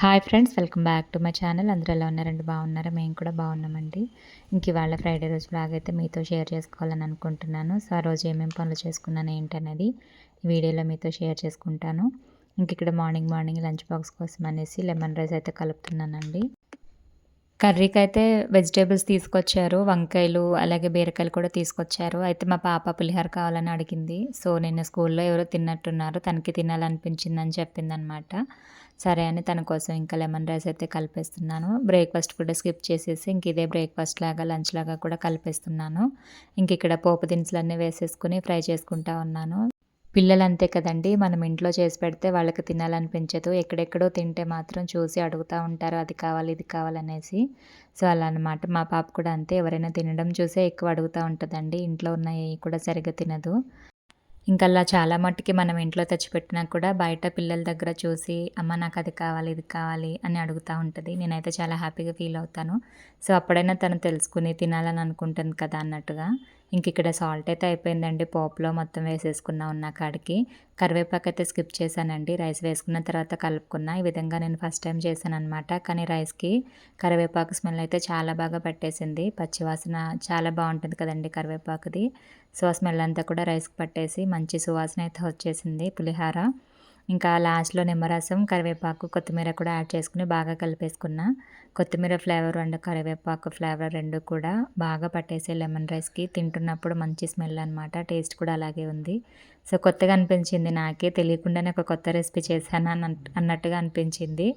Hi friends welcome back to my channel. అందరూ ఎలా ఉన్నారండి బాగున్నారా? మేము కూడా బాగున్నామండి. ఇంక ఇవాళ ఫ్రైడే రోజు బ్లాగ్ అయితే మీతో షేర్ చేసుకోవాలని అనుకుంటున్నాను. సో ఆ రోజు ఏమేమి పనులు చేసుకున్నాను ఏంటనేది అనేది వీడియోలో మీతో షేర్ చేసుకుంటాను. ఇంక ఇక్కడ మార్నింగ్ మార్నింగ్ లంచ్ బాక్స్ కోసం అనేసి లెమన్ రైస్ అయితే కలుపుతున్నానండి. కర్రీకి అయితే వెజిటేబుల్స్ తీసుకొచ్చారు వంకాయలు అలాగే బీరకాయలు కూడా తీసుకొచ్చారు. అయితే మా పాప పులిహోర కావాలని అడిగింది. సో నిన్న స్కూల్లో ఎవరో తిన్నట్టున్నారు తనకి తినాలనిపించిందని చెప్పిందనమాట. సరే అని తన కోసం ఇంకా లెమన్ రైస్ అయితే కలిపేస్తున్నాను. బ్రేక్ఫాస్ట్ కూడా స్కిప్ చేసేసి ఇంక ఇదే బ్రేక్ఫాస్ట్ లాగా లంచ్ లాగా కూడా కలిపేస్తున్నాను. ఇంక ఇక్కడ పోపు దినుసులన్నీ వేసేసుకుని ఫ్రై చేసుకుంటా ఉన్నాను. పిల్లలు అంతే కదండి. మనం ఇంట్లో చేసి పెడితే వాళ్ళకి తినాలనిపించదు. ఎక్కడెక్కడో తింటే మాత్రం చూసి అడుగుతూ ఉంటారు. అది కావాలి ఇది కావాలనేసి సో అలా అనమాట మా పాప కూడా అంతే. ఎవరైనా తినడం చూసే ఎక్కువ అడుగుతూ ఉంటుందండి. ఇంట్లో ఉన్నాయి కూడా సరిగ్గా తినదు. ఇంకా అలా చాలా మట్టుకి మనం ఇంట్లో తెచ్చిపెట్టినా కూడా బయట పిల్లల దగ్గర చూసి అమ్మ నాకు అది కావాలి ఇది కావాలి అని అడుగుతూ ఉంటుంది. నేనైతే చాలా హ్యాపీగా ఫీల్ అవుతాను. సో అప్పుడైనా తను తెలుసుకుని తినాలని అనుకుంటుంది కదా అన్నట్టుగా. ఇంక ఇక్కడ సాల్ట్ అయితే అయిపోయిందండి. పోపులో మొత్తం వేసేసుకున్నా ఉన్న కాడికి. కరివేపాకు అయితే స్కిప్ చేశానండి. రైస్ వేసుకున్న తర్వాత కలుపుకున్నా. ఈ విధంగా నేను ఫస్ట్ టైం చేశాను అనమాట కానీ రైస్కి కరివేపాకు స్మెల్ అయితే చాలా బాగా పట్టేసింది. పచ్చివాసన చాలా బాగుంటుంది కదండి కరివేపాకుది. సో స్మెల్ అంతా కూడా రైస్కి పట్టేసి మంచి సువాసన అయితే వచ్చేసింది. పులిహార. ఇంకా లాస్ట్లో నిమ్మరసం కరివేపాకు కొత్తిమీర కూడా యాడ్ చేసుకుని బాగా కలిపేసుకున్న. కొత్తిమీర ఫ్లేవర్ అండ్ కరివేపాకు ఫ్లేవర్ రెండు కూడా బాగా పట్టేసే లెమన్ రైస్కి తింటున్నప్పుడు మంచి స్మెల్ అనమాట టేస్ట్ కూడా అలాగే ఉంది. సో కొత్తగా అనిపించింది నాకే. తెలియకుండానే ఒక కొత్త రెసిపీ చేశాను అన్నట్టుగా అనిపించింది.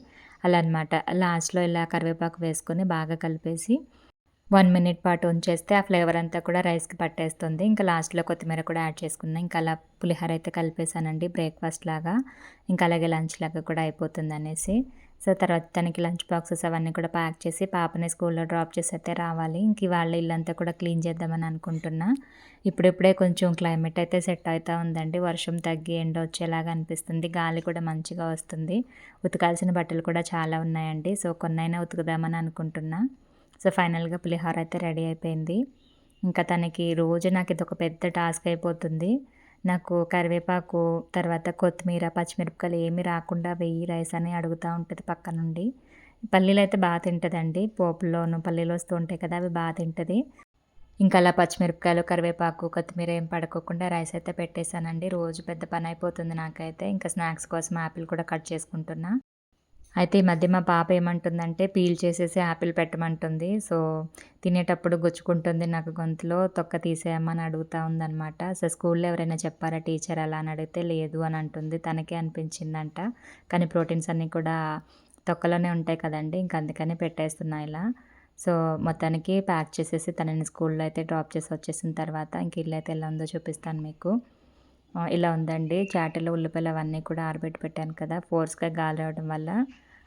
అలా అనమాట లాస్ట్లో ఇలా కరివేపాకు వేసుకొని బాగా కలిపేసి వన్ మినిట్ పాటు ఉంచేస్తే ఆ ఫ్లేవర్ అంతా కూడా రైస్కి పట్టేస్తుంది. ఇంకా లాస్ట్లో కొత్తిమీర కూడా యాడ్ చేసుకున్నాం. ఇంకా అలా పులిహోర అయితే కలిపేసానండి బ్రేక్ఫాస్ట్ లాగా. ఇంకా అలాగే లంచ్ లాగా కూడా అయిపోతుంది అనేసి సో తర్వాత తనకి లంచ్ బాక్సెస్ అవన్నీ కూడా ప్యాక్ చేసి పాపని స్కూల్లో డ్రాప్ చేసి అయితే రావాలి. ఇంక వాళ్ళ ఇల్లంతా కూడా క్లీన్ చేద్దామని అనుకుంటున్నా. ఇప్పుడిప్పుడే కొంచెం క్లైమేట్ అయితే సెట్ అవుతూ ఉందండి. వర్షం తగ్గి ఎండ వచ్చేలాగా అనిపిస్తుంది. గాలి కూడా మంచిగా వస్తుంది. ఉతకాల్సిన బట్టలు కూడా చాలా ఉన్నాయండి. సో కొన్నైనా ఉతుకుదామని అనుకుంటున్నా. సో ఫైనల్గా పులిహోర అయితే రెడీ అయిపోయింది. ఇంకా తనకి రోజు నాకు ఇది ఒక పెద్ద టాస్క్ అయిపోతుంది. నాకు కరివేపాకు తర్వాత కొత్తిమీర పచ్చిమిరపకాయలు ఏమీ రాకుండా వెయ్యి రైస్ అని అడుగుతూ ఉంటుంది పక్క నుండి. పల్లీలు అయితే బాగా తింటుందండి. పోపుల్లోను పల్లీలు వస్తూ ఉంటాయి కదా అవి బాగా తింటుంది. ఇంకా అలా పచ్చిమిరపకాయలు కరివేపాకు కొత్తిమీర ఏం పడుకోకుండా రైస్ అయితే పెట్టేశానండి. రోజు పెద్ద పని అయిపోతుంది నాకైతే. ఇంకా స్నాక్స్ కోసం యాపిల్ కూడా కట్ చేసుకుంటున్నా. అయితే ఈ మధ్య మా పాప ఏమంటుందంటే పీల్ చేసేసి యాపిల్ పెట్టమంటుంది. సో తినేటప్పుడు గుచ్చుకుంటుంది నాకు గొంతులో తొక్క తీసేయమని అడుగుతూ ఉందనమాట సో స్కూల్లో ఎవరైనా చెప్పారా టీచర్ అలా అని అడిగితే లేదు అని అంటుంది. తనకే అనిపించిందంట. కానీ ప్రోటీన్స్ అన్నీ కూడా తొక్కలోనే ఉంటాయి కదండి. ఇంక అందుకని పెట్టేస్తున్నా ఇలా. సో మొత్తానికి ప్యాక్ చేసేసి తనని స్కూల్లో అయితే డ్రాప్ చేసి వచ్చేసిన తర్వాత ఇంక ఇల్లు అయితే ఎలా ఉందో చూపిస్తాను మీకు. ఇలా ఉందండి. చాటలో ఉల్లిపాయలు అవన్నీ కూడా ఆరబెట్టి పెట్టాను కదా. ఫోర్స్గా గాలి రావడం వల్ల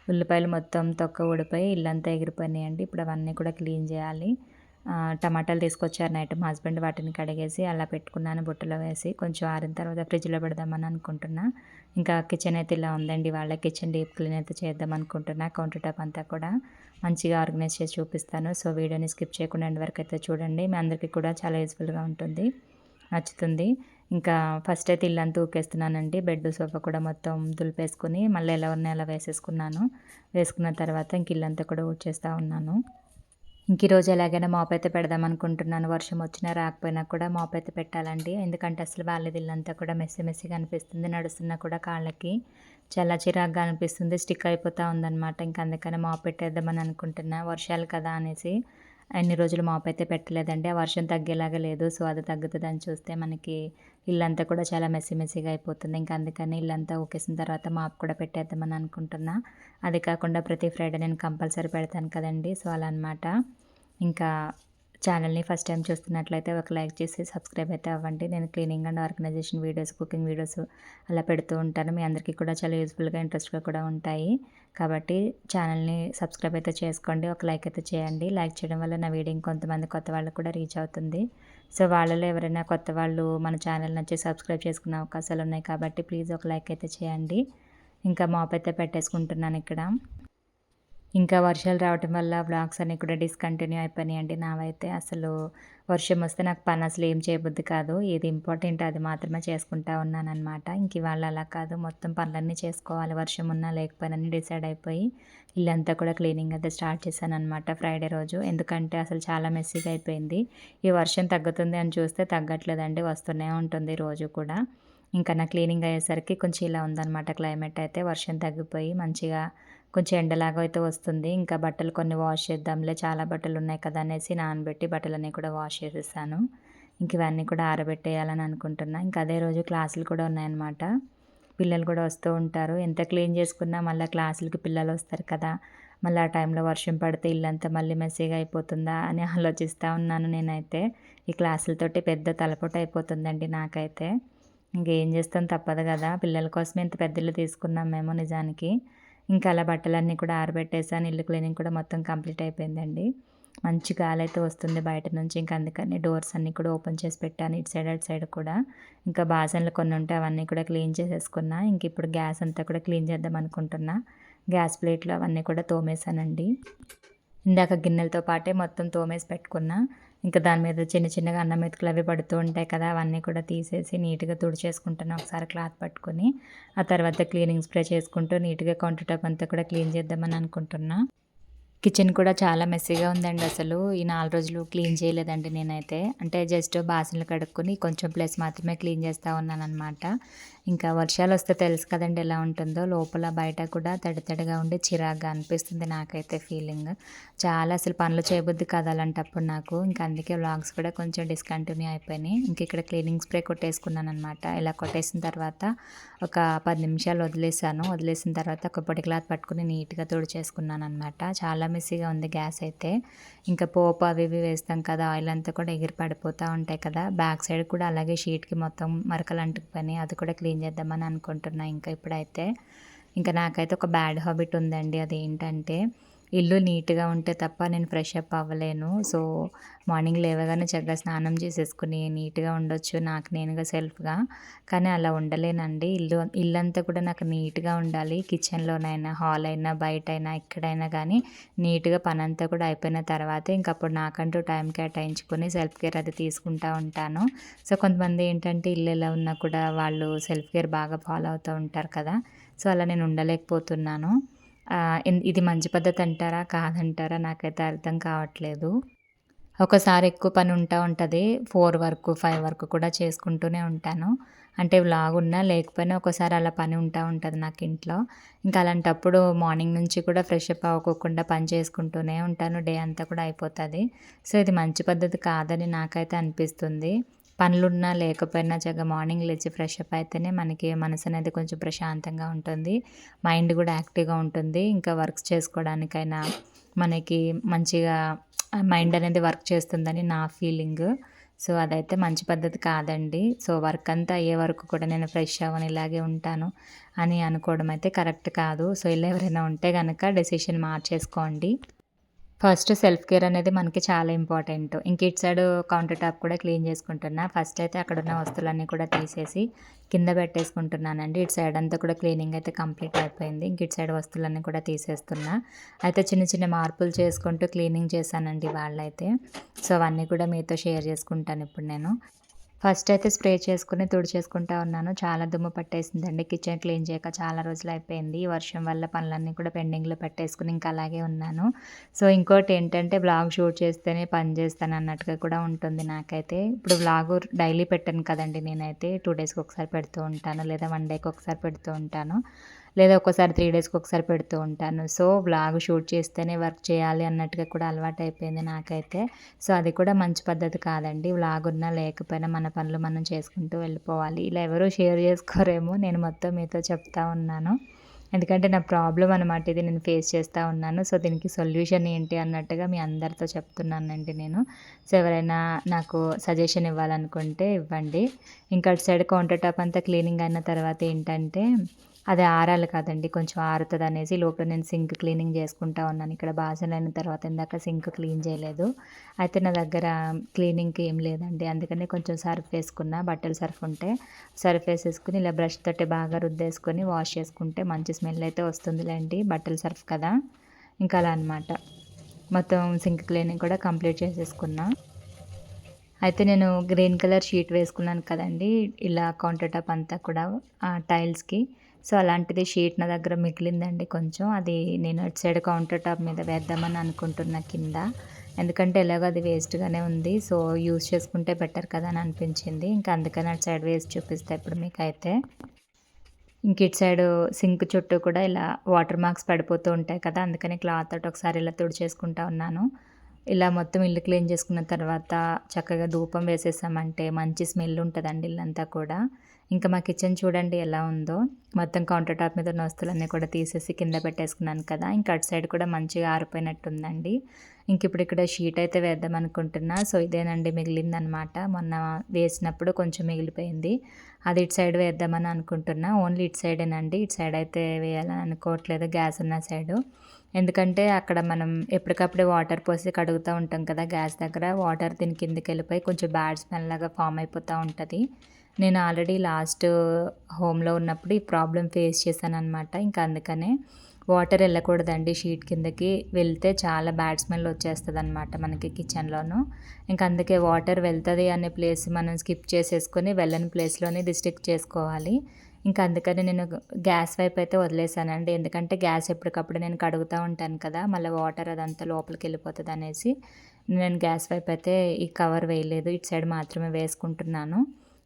ఉల్లిపాయలు మొత్తం తొక్క ఊడిపోయి ఇల్లంతా ఎగిరిపోయినాయండి. ఇప్పుడు అవన్నీ కూడా క్లీన్ చేయాలి. టమాటాలు తీసుకొచ్చారు నైట్ మా హస్బెండ్ వాటిని కడిగేసి అలా పెట్టుకున్నాను బుట్టలో వేసి. కొంచెం ఆరిన తర్వాత ఫ్రిడ్జ్లో పెడదామని అనుకుంటున్నా. ఇంకా కిచెన్ అయితే ఇలా ఉందండి. వాళ్ళ కిచెన్ డీప్ క్లీన్ అయితే చేద్దాం అనుకుంటున్నా. కౌంటర్ టాప్ అంతా కూడా మంచిగా ఆర్గనైజ్ చేసి చూపిస్తాను. సో వీడియోని స్కిప్ చేయకుండా వరకు అయితే చూడండి. మీ అందరికీ కూడా చాలా యూస్ఫుల్గా ఉంటుంది. నచ్చుతుంది. ఇంకా ఫస్ట్ అయితే ఇల్లంతా ఊకేస్తున్నానండి. బెడ్ సోఫా కూడా మొత్తం దులిపేసుకుని మళ్ళీ ఎలా ఉన్నాయి అలా వేసేసుకున్నాను. వేసుకున్న తర్వాత ఇంక ఇల్లంతా కూడా ఊడ్చేస్తూ ఉన్నాను. ఇంక ఈరోజు ఎలాగైనా మాప్ అయితే పెడదాం అనుకుంటున్నాను. వర్షం వచ్చినా రాకపోయినా కూడా మాప్ అయితే పెట్టాలండి. ఎందుకంటే అసలు వాళ్ళది ఇల్లంతా కూడా మెస్సి మెస్సిగా అనిపిస్తుంది. నడుస్తున్నా కూడా కాళ్ళకి చాలా చిరాగ్గా అనిపిస్తుంది. స్టిక్ అయిపోతూ ఉందన్నమాట. ఇంకా అందుకని మాప్ పెట్టేద్దామని అనుకుంటున్నా. వర్షాలు కదా అనేసి అన్ని రోజులు మాప్ అయితే పెట్టలేదండి. ఆ వర్షం తగ్గేలాగా లేదు. సో అది తగ్గుతుందని చూస్తే మనకి ఇల్లంతా కూడా చాలా మెస్సి మెస్సిగా అయిపోతుంది. ఇంకా అందుకని ఇల్లంతా ఊకేసిన తర్వాత మాప్ కూడా పెట్టేద్దామని అనుకుంటున్నా. అది కాకుండా ప్రతి ఫ్రైడే నేను కంపల్సరీ పెడతాను కదండి. సో అలా అనమాట ఇంకా ఛానల్ని ఫస్ట్ టైం చూస్తున్నట్లయితే ఒక లైక్ చేసి సబ్స్క్రైబ్ అయితే అవ్వండి. నేను cleaning and organisation videos cooking videos అలా పెడుతూ ఉంటాను. మీ అందరికీ కూడా చాలా యూస్ఫుల్గా ఇంట్రెస్ట్గా కూడా ఉంటాయి. కాబట్టి ఛానల్ని సబ్స్క్రైబ్ అయితే చేసుకోండి ఒక లైక్ అయితే చేయండి. లైక్ చేయడం వల్ల నా వీడియో కొంతమంది కొత్త వాళ్ళకు కూడా రీచ్ అవుతుంది. సో వాళ్ళలో ఎవరైనా కొత్త వాళ్ళు మన ఛానల్ నచ్చి సబ్స్క్రైబ్ చేసుకునే అవకాశాలు ఉన్నాయి కాబట్టి ప్లీజ్ ఒక లైక్ అయితే చేయండి. ఇంకా మాప్ అయితే పెట్టేసుకుంటున్నాను ఇక్కడ. ఇంకా వర్షాలు రావటం వల్ల బ్లాగ్స్ అన్నీ కూడా డిస్కంటిన్యూ అయిపోయినాయండి నావైతే. అసలు వర్షం వస్తే నాకు పని అసలు ఏం చేయబుద్ది కాదు. ఏది ఇంపార్టెంట్ అది మాత్రమే చేసుకుంటా ఉన్నానమాట ఇంక ఇవాళ అలా కాదు. మొత్తం పనులన్నీ చేసుకోవాలి. వర్షం ఉన్నా లేకపోయినా డిసైడ్ అయిపోయి ఇల్లంతా కూడా క్లీనింగ్ అయితే స్టార్ట్ చేశాను అనమాట ఫ్రైడే రోజు. ఎందుకంటే అసలు చాలా మెస్సీగా అయిపోయింది. ఈ వర్షం తగ్గుతుంది అని చూస్తే తగ్గట్లేదండి. వస్తూనే ఉంటుంది రోజు కూడా. ఇంకా నా క్లీనింగ్ అయ్యేసరికి కొంచెం ఇలా ఉందన్నమాట క్లైమేట్ అయితే. వర్షం తగ్గిపోయి మంచిగా కొంచెం ఎండలాగా అయితే వస్తుంది. ఇంకా బట్టలు కొన్ని వాష్ చేద్దాంలే చాలా బట్టలు ఉన్నాయి కదా అనేసి నానబెట్టి బట్టలన్నీ కూడా వాష్ చేసేసాను. ఇంక ఇవన్నీ కూడా ఆరబెట్టేయాలని అనుకుంటున్నా. ఇంకా అదే రోజు క్లాసులు కూడా ఉన్నాయన్నమాట. పిల్లలు కూడా వస్తూ ఉంటారు. ఎంత క్లీన్ చేసుకున్నా మళ్ళీ క్లాసులకి పిల్లలు వస్తారు కదా. మళ్ళీ ఆ టైంలో వర్షం పడితే ఇల్లంతా మళ్ళీ మెస్సీగా అయిపోతుందా అని ఆలోచిస్తూ ఉన్నాను నేనైతే. ఈ క్లాసులతోటి పెద్ద తలపోట అయిపోతుందండి నాకైతే. ఇంకేం చేస్తాం తప్పదు కదా. పిల్లల కోసం ఇంత పెద్దలు తీసుకున్నాం మేము నిజానికి. ఇంకా అలా బట్టలన్నీ కూడా ఆరబెట్టేసాను. ఇల్లు క్లీనింగ్ కూడా మొత్తం కంప్లీట్ అయిపోయిందండి. మంచి గాలి అయితే వస్తుంది బయట నుంచి. ఇంకా అందుకని డోర్స్ అన్నీ కూడా ఓపెన్ చేసి పెట్టాను. ఇటు సైడ్ అటు సైడ్ కూడా. ఇంకా బాసన్లు కొన్ని ఉంటే అవన్నీ కూడా క్లీన్ చేసేసుకున్నా. ఇంక ఇప్పుడు గ్యాస్ అంతా కూడా క్లీన్ చేద్దాం అనుకుంటున్నా. గ్యాస్ ప్లేట్లు అవన్నీ కూడా తోమేశానండి. ఇందాక గిన్నెలతో పాటే మొత్తం తోమేసి పెట్టుకున్నా. ఇంకా దాని మీద చిన్న చిన్నగా అన్నం మెతుకులు అవి పడుతూ ఉంటాయి కదా అవన్నీ కూడా తీసేసి నీట్గా తుడిచేసుకుంటాను ఒకసారి క్లాత్ పట్టుకొని. ఆ తర్వాత క్లీనింగ్ స్ప్రే చేసుకుంటూ నీట్గా కౌంటర్ టాప్ అంతా కూడా క్లీన్ చేద్దామని అనుకుంటున్నా. కిచెన్ కూడా చాలా మెస్సీగా ఉందండి అసలు. ఈ నాలుగు రోజులు క్లీన్ చేయలేదండి నేనైతే. అంటే జస్ట్ బాసనలు కడుక్కొని కొంచెం ప్లేస్ మాత్రమే క్లీన్ చేస్తూ ఉన్నాను అనమాట ఇంకా వర్షాలు వస్తే తెలుసు కదండి ఎలా ఉంటుందో. లోపల బయట కూడా తడి తడిగా ఉండి చిరాగ్గా అనిపిస్తుంది నాకైతే ఫీలింగ్ చాలా అసలు పనులు చేయబుద్ది కాదు అలాంటప్పుడు నాకు. ఇంకా అందుకే వ్లాగ్స్ కూడా కొంచెం డిస్కంటిన్యూ అయిపోయినాయి. ఇంక ఇక్కడ క్లీనింగ్ స్ప్రే కొట్టేసుకున్నాను అనమాట ఇలా కొట్టేసిన తర్వాత ఒక పది నిమిషాలు వదిలేసాను వదిలేసిన తర్వాత ఒక పొడి క్లాత్ పట్టుకుని నీట్గా తుడిచేసుకున్నాను అనమాట చాలా మిస్సీగా ఉంది గ్యాస్ అయితే. ఇంకా పోపు అవి ఇవి వేస్తాం కదా ఆయిల్ అంతా కూడా ఎగిరి పడిపోతూ ఉంటాయి కదా. బ్యాక్ సైడ్ కూడా అలాగే షీట్కి మొత్తం మరకలు అంటుకుపోయినాయి. అది కూడా క్లీన్ చేద్దామని అనుకుంటున్నా ఇంకా ఇప్పుడైతే. ఇంకా నాకైతే ఒక బ్యాడ్ హాబిట్ ఉందండి. అది ఏంటంటే ఇల్లు నీట్గా ఉంటే తప్ప నేను ఫ్రెష్ అప్ అవ్వలేను. సో మార్నింగ్ లేవగానే చక్కగా స్నానం చేసేసుకుని నీట్గా ఉండొచ్చు నాకు నేనుగా సెల్ఫ్గా. కానీ అలా ఉండలేనండి. ఇల్లు ఇల్లంతా కూడా నాకు నీట్గా ఉండాలి. కిచెన్లోనైనా హాల్ అయినా బయట అయినా ఎక్కడైనా కానీ నీట్గా పని అంతా కూడా అయిపోయిన తర్వాత ఇంకప్పుడు నాకంటూ టైం కేటాయించుకొని సెల్ఫ్ కేర్ అది తీసుకుంటూ ఉంటాను. సో కొంతమంది ఏంటంటే ఇల్లు ఎలా ఉన్నా కూడా వాళ్ళు సెల్ఫ్ కేర్ బాగా ఫాలో అవుతూ ఉంటారు కదా. సో అలా నేను ఉండలేకపోతున్నాను. ఇది మంచి పద్ధతి అంటారా కాదంటారా? నాకైతే అర్థం కావట్లేదు. ఒకసారి ఎక్కువ పని ఉంటా ఉంటుంది. ఫోర్ వరకు ఫైవ్ వరకు కూడా చేసుకుంటూనే ఉంటాను. అంటే వ్లాగ్ ఉన్నా లేకపోయినా ఒకసారి అలా పని ఉంటా ఉంటుంది నాకు ఇంట్లో. ఇంకా అలాంటప్పుడు మార్నింగ్ నుంచి కూడా ఫ్రెష్ అప్ అవ్వకుండా పని చేసుకుంటూనే ఉంటాను. డే అంతా కూడా అయిపోతుంది. సో ఇది మంచి పద్ధతి కాదని నాకైతే అనిపిస్తుంది. పనులున్నా లేకపోయినా చక్కగా మార్నింగ్ లేచి ఫ్రెష్ అప్ అయితేనే మనకి మనసు అనేది కొంచెం ప్రశాంతంగా ఉంటుంది. మైండ్ కూడా యాక్టివ్గా ఉంటుంది. ఇంకా వర్క్స్ చేసుకోవడానికైనా మనకి మంచిగా మైండ్ అనేది వర్క్ చేస్తుందని నా ఫీలింగ్. సో అదైతే మంచి పద్ధతి కాదండి. సో వర్క్ అంతా అయ్యే వరకు కూడా నేను ఫ్రెష్ అవ్వని ఇలాగే ఉంటాను అని అనుకోవడం అయితే కరెక్ట్ కాదు. సో ఇలా ఎవరైనా ఉంటే కనుక డెసిషన్ మార్చేసుకోండి. ఫస్ట్ సెల్ఫ్ కేర్ అనేది మనకి చాలా ఇంపార్టెంట్. ఇంక ఇటు సైడ్ కౌంటర్ టాప్ కూడా క్లీన్ చేసుకుంటున్నా. ఫస్ట్ అయితే అక్కడ ఉన్న వస్తువులన్నీ కూడా తీసేసి కింద పెట్టేసుకుంటున్నానండి. ఇటు సైడ్ అంతా కూడా క్లీనింగ్ అయితే కంప్లీట్ అయిపోయింది. ఇంక ఇటు సైడ్ వస్తువులన్నీ కూడా తీసేస్తున్నా. అయితే చిన్న చిన్న మార్పులు చేసుకుంటూ క్లీనింగ్ చేశానండి వాళ్ళైతే. సో అవన్నీ కూడా మీతో షేర్ చేసుకుంటాను ఇప్పుడు నేను. ఫస్ట్ అయితే స్ప్రే చేసుకుని తుడిచేసుకుంటా ఉన్నాను. చాలా దుమ్ము పట్టేసిందండి. కిచెన్ క్లీన్ చేయక చాలా రోజులు అయిపోయింది. వర్షం వల్ల పనులన్నీ కూడా పెండింగ్లో పెట్టేసుకుని ఇంకా అలాగే ఉన్నాను. సో ఇంకోటి ఏంటంటే బ్లాగ్ షూట్ చేస్తేనే పని చేస్తాను అన్నట్టుగా కూడా ఉంటుంది నాకైతే. ఇప్పుడు బ్లాగ్ డైలీ పెట్టాను కదండి నేనైతే. టూ డేస్కి ఒకసారి పెడుతూ ఉంటాను లేదా వన్ డేకి ఒకసారి పెడుతూ ఉంటాను. లేదా ఒకసారి త్రీ డేస్కి ఒకసారి పెడుతూ ఉంటాను. సో బ్లాగ్ షూట్ చేస్తేనే వర్క్ చేయాలి అన్నట్టుగా కూడా అలవాటు అయిపోయింది నాకైతే. సో అది కూడా మంచి పద్ధతి కాదండి. బ్లాగ్ ఉన్నా లేకపోయినా మన పనులు మనం చేసుకుంటూ వెళ్ళిపోవాలి. ఇలా ఎవరూ షేర్ చేసుకోరేమో నేను మొత్తం మీతో చెప్తా ఉన్నాను. ఎందుకంటే నా ప్రాబ్లం అనమాట ఇది నేను ఫేస్ చేస్తూ ఉన్నాను. సో దీనికి సొల్యూషన్ ఏంటి అన్నట్టుగా మీ అందరితో చెప్తున్నానండి నేను. సో ఎవరైనా నాకు సజెషన్ ఇవ్వాలనుకుంటే ఇవ్వండి. ఇంకా అటు సైడ్ కౌంటర్ టాప్ అంతా క్లీనింగ్ అయిన తర్వాత ఏంటంటే అది ఆరాలి కదండి. కొంచెం ఆరుతుంది అనేసి లోపల నేను సింక్ క్లీనింగ్ చేసుకుంటా ఉన్నాను. ఇక్కడ బాసనలు అయిన తర్వాత ఇందాక సింక్ క్లీన్ చేయలేదు. అయితే నా దగ్గర క్లీనింగ్కి ఏం లేదండి. అందుకని కొంచెం సర్ఫ్ వేసుకున్న. బట్టలు సర్ఫ్ ఉంటే సర్ఫ్ వేసేసుకుని ఇలా బ్రష్ తోటి బాగా రుద్దేసుకొని వాష్ చేసుకుంటే మంచి స్మెల్ అయితే వస్తుందిలేండి. బట్టలు సర్ఫ్ కదా? ఇంకా అలా అనమాట మొత్తం సింక్ క్లీనింగ్ కూడా కంప్లీట్ చేసేసుకున్నా. అయితే నేను గ్రీన్ కలర్ షీట్ వేసుకున్నాను కదండి. ఇలా కౌంటర్ టాప్ అంతా కూడా టైల్స్కి. సో అలాంటిది షీట్ నా దగ్గర మిగిలిందండి కొంచెం. అది నేను అటు సైడ్ కౌంటర్ టాప్ మీద వేద్దామని అనుకుంటున్నా కింద. ఎందుకంటే ఎలాగో అది వేస్ట్గానే ఉంది. సో యూస్ చేసుకుంటే బెటర్ కదా అని అనిపించింది. ఇంకా అందుకని అటు సైడ్ వేస్ట్ చూపిస్తే ఇప్పుడు మీకైతే. ఇంక ఇటు సైడ్ సింక్ చుట్టూ కూడా ఇలా వాటర్ మార్క్స్ పడిపోతూ ఉంటాయి కదా అందుకని క్లాత్ ఒకసారి ఇలా తుడిచేసుకుంటా ఉన్నాను. ఇలా మొత్తం ఇల్లు క్లీన్ చేసుకున్న తర్వాత చక్కగా ధూపం వేసేసామంటే మంచి స్మెల్ ఉంటుందండి ఇల్లంతా కూడా. ఇంకా మా కిచెన్ చూడండి ఎలా ఉందో. మొత్తం కౌంటర్ టాప్ మీద ఉన్న వస్తువులన్నీ కూడా తీసేసి కింద పెట్టేసుకున్నాను కదా. ఇంకా అటు సైడ్ కూడా మంచిగా ఆరిపోయినట్టుందండి. ఇంక ఇప్పుడు ఇక్కడ షీట్ అయితే వేద్దాం అనుకుంటున్నా. సో ఇదేనండి మిగిలిందనమాట. మొన్న వేసినప్పుడు కొంచెం మిగిలిపోయింది. అది ఇటు సైడ్ వేద్దామని అనుకుంటున్నా. ఓన్లీ ఇటు సైడేనండి. ఇటు సైడ్ అయితే వేయాలని అనుకోవట్లేదు. గ్యాస్ ఉన్న సైడు. ఎందుకంటే అక్కడ మనం ఎప్పటికప్పుడు వాటర్ పోసి కడుగుతూ ఉంటాం కదా గ్యాస్ దగ్గర. వాటర్ దీని కిందకి వెళ్ళిపోయి కొంచెం బ్యాడ్ స్మెల్ లాగా ఫామ్ అయిపోతూ ఉంటుంది. నేను ఆల్రెడీ లాస్ట్ హోమ్లో ఉన్నప్పుడు ఈ ప్రాబ్లం ఫేస్ చేశాను అనమాట ఇంకా అందుకనే వాటర్ వెళ్ళకూడదండి షీట్ కిందకి. వెళ్తే చాలా బ్యాడ్ స్మెల్ వచ్చేస్తుంది అనమాట మనకి కిచెన్లోను. ఇంకా అందుకే వాటర్ వెళ్తుంది అనే ప్లేస్ మనం స్కిప్ చేసేసుకొని వెళ్ళని ప్లేస్లోనే డిస్ట్రిక్ట్ స్టిక్ చేసుకోవాలి. ఇంకా అందుకని నేను గ్యాస్ వైపు అయితే వదిలేసానండి. ఎందుకంటే గ్యాస్ ఎప్పటికప్పుడు నేను కడుగుతూ ఉంటాను కదా మళ్ళీ వాటర్ అదంతా లోపలికి వెళ్ళిపోతుంది అనేసి నేను గ్యాస్ వైపు అయితే ఈ కవర్ వేయలేదు. ఇటు సైడ్ మాత్రమే వేసుకుంటున్నాను.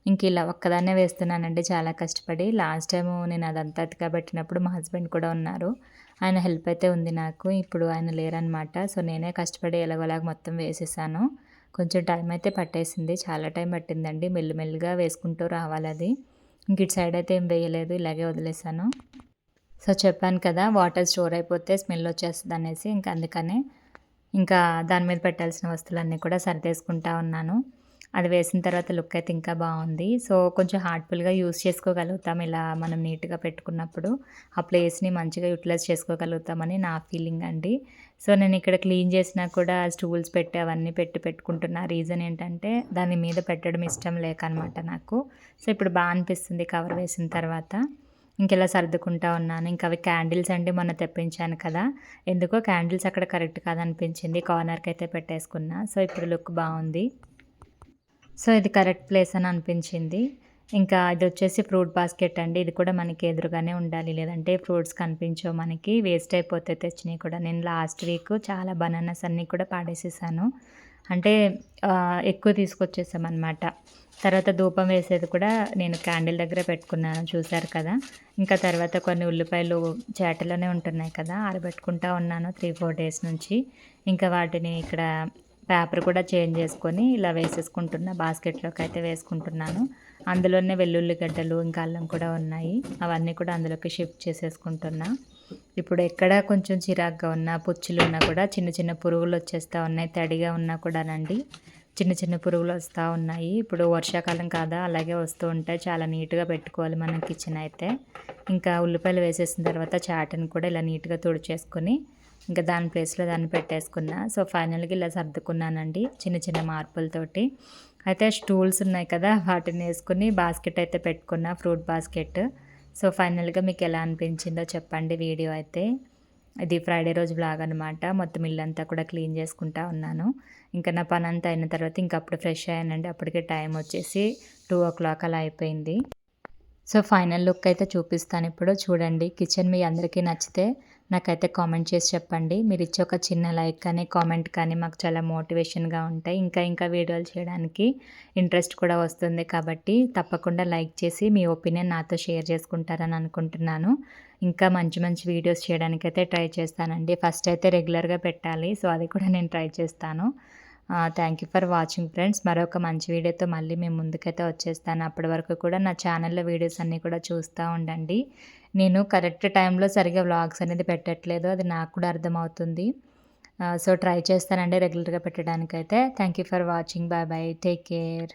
ఇంక ఇలా ఒక్కదాన్నే వేస్తున్నానండి. చాలా కష్టపడి లాస్ట్ టైం నేను అదంతా పెట్టినప్పుడు మా హస్బెండ్ కూడా ఉన్నారు. ఆయన హెల్ప్ అయితే ఉంది నాకు. ఇప్పుడు ఆయన లేరనమాట. సో నేనే కష్టపడి ఎలాగోలాగ మొత్తం వేసేసాను. కొంచెం టైం అయితే పట్టేసింది. చాలా టైం పట్టిందండి. మెల్లిమెల్లిగా వేసుకుంటూ రావాలి అది. ఇంక ఇటు సైడ్ అయితే ఏం వేయలేదు ఇలాగే వదిలేసాను. సో చెప్పాను కదా వాటర్ స్టోర్ అయిపోతే స్మెల్ వచ్చేస్తుంది అనేసి ఇంకా అందుకనే ఇంకా దాని మీద పెట్టాల్సిన వస్తువులన్నీ కూడా సరిదేసుకుంటా ఉన్నాను. అది వేసిన తర్వాత లుక్ అయితే ఇంకా బాగుంది. సో కొంచెం హార్ట్ఫుల్గా యూస్ చేసుకోగలుగుతాం ఇలా మనం నీట్గా పెట్టుకున్నప్పుడు. ఆ ప్లేస్ని మంచిగా యూటిలైజ్ చేసుకోగలుగుతామని నా ఫీలింగ్ అండి. సో నేను ఇక్కడ క్లీన్ చేసినా కూడా స్టూల్స్ పెట్టి అవన్నీ పెట్టి పెట్టుకుంటున్న రీజన్ ఏంటంటే దాని మీద పెట్టడం ఇష్టం లేక అనమాట నాకు. సో ఇప్పుడు బాగా అనిపిస్తుంది కవర్ వేసిన తర్వాత. ఇంకెలా సర్దుకుంటా ఉన్నాను. ఇంకా అవి క్యాండిల్స్ అండి మొన్న తెప్పించాను కదా. ఎందుకో క్యాండిల్స్ అక్కడ కరెక్ట్ కాదనిపించింది. కార్నర్కి అయితే పెట్టేసుకున్నా. సో ఇప్పుడు లుక్ బాగుంది. సో ఇది కరెక్ట్ ప్లేస్ అని అనిపించింది. ఇంకా ఇది వచ్చేసి ఫ్రూట్ బాస్కెట్ అండి. ఇది కూడా మనకి ఎదురుగానే ఉండాలి. లేదంటే ఫ్రూట్స్ కనిపించవు మనకి. వేస్ట్ అయిపోతే తెచ్చినాయి కూడా. నేను లాస్ట్ వీక్ చాలా బనానాస్ అన్నీ కూడా పాడేసేసాను. అంటే ఎక్కువ తీసుకొచ్చేసామన్నమాట. తర్వాత ధూపం వేసేది కూడా నేను క్యాండిల్ దగ్గర పెట్టుకున్నాను. చూశారు కదా? ఇంకా తర్వాత కొన్ని ఉల్లిపాయలు చేటలోనే ఉంటున్నాయి కదా? ఆరబెట్టుకుంటా ఉన్నాను త్రీ ఫోర్ డేస్ నుంచి. ఇంకా వాటిని ఇక్కడ పేపర్ కూడా చేంజ్ చేసుకొని ఇలా వేసేసుకుంటున్నా. బాస్కెట్లోకి అయితే వేసుకుంటున్నాను. అందులోనే వెల్లుల్లి గడ్డలు ఇంకా అల్లం కూడా ఉన్నాయి. అవన్నీ కూడా అందులోకి షిఫ్ట్ చేసేసుకుంటున్నా. ఇప్పుడు ఎక్కడ కొంచెం చిరాగ్గా ఉన్నా పుచ్చులు ఉన్నా కూడా చిన్న చిన్న పురుగులు వచ్చేస్తూ ఉన్నాయి. తడిగా ఉన్నా కూడానండి. చిన్న చిన్న పురుగులు వస్తూ ఉన్నాయి. ఇప్పుడు వర్షాకాలం కాదా అలాగే వస్తూ ఉంటాయి. చాలా నీట్గా పెట్టుకోవాలి మనం కిచెన్ అయితే. ఇంకా ఉల్లిపాయలు వేసేసిన తర్వాత చాటని కూడా ఇలా నీట్గా తుడిచేసుకొని ఇంకా దాని ప్లేస్లో దాన్ని పెట్టేసుకున్నా. సో ఫైనల్గా ఇలా సర్దుకున్నానండి చిన్న చిన్న మార్పులతోటి. అయితే స్టూల్స్ ఉన్నాయి కదా వాటిని వేసుకుని బాస్కెట్ అయితే పెట్టుకున్నా ఫ్రూట్ బాస్కెట్. సో ఫైనల్గా మీకు ఎలా అనిపించిందో చెప్పండి వీడియో అయితే. ఇది ఫ్రైడే రోజు బ్లాగ్ అనమాట మొత్తం ఇల్లంతా కూడా క్లీన్ చేసుకుంటా ఉన్నాను. ఇంకా నా పని అంతా అయిన తర్వాత ఇంకా అప్పుడు ఫ్రెష్ అయ్యానండి. అప్పటికే టైం వచ్చేసి టూ ఓ క్లాక్ అలా అయిపోయింది. సో ఫైనల్ లుక్ అయితే చూపిస్తాను ఇప్పుడు. చూడండి కిచెన్ మీ అందరికీ నచ్చితే నాకైతే కామెంట్ చేసి చెప్పండి. మీరు ఇచ్చే ఒక చిన్న లైక్ కానీ కామెంట్ కానీ మాకు చాలా మోటివేషన్గా ఉంటాయి. ఇంకా ఇంకా వీడియోలు చేయడానికి ఇంట్రెస్ట్ కూడా వస్తుంది కాబట్టి తప్పకుండా లైక్ చేసి మీ ఒపీనియన్ నాతో షేర్ చేసుకుంటారని అనుకుంటున్నాను. ఇంకా మంచి మంచి వీడియోస్ చేయడానికైతే ట్రై చేస్తానండి. ఫస్ట్ అయితే రెగ్యులర్గా పెట్టాలి సో అది కూడా నేను ట్రై చేస్తాను. Thank you for watching friends. మరొక మంచి వీడియోతో మళ్ళీ మేము ముందుకైతే వచ్చేస్తాను. అప్పటి వరకు కూడా నా ఛానల్లో వీడియోస్ అన్నీ కూడా చూస్తూ ఉండండి. నేను కరెక్ట్ టైంలో సరిగా వ్లాగ్స్ అనేది పెట్టట్లేదు. అది నాకు కూడా అర్థమవుతుంది. సో ట్రై చేస్తానండి రెగ్యులర్గా పెట్టడానికైతే. Thank you for watching. Bye bye. Take care.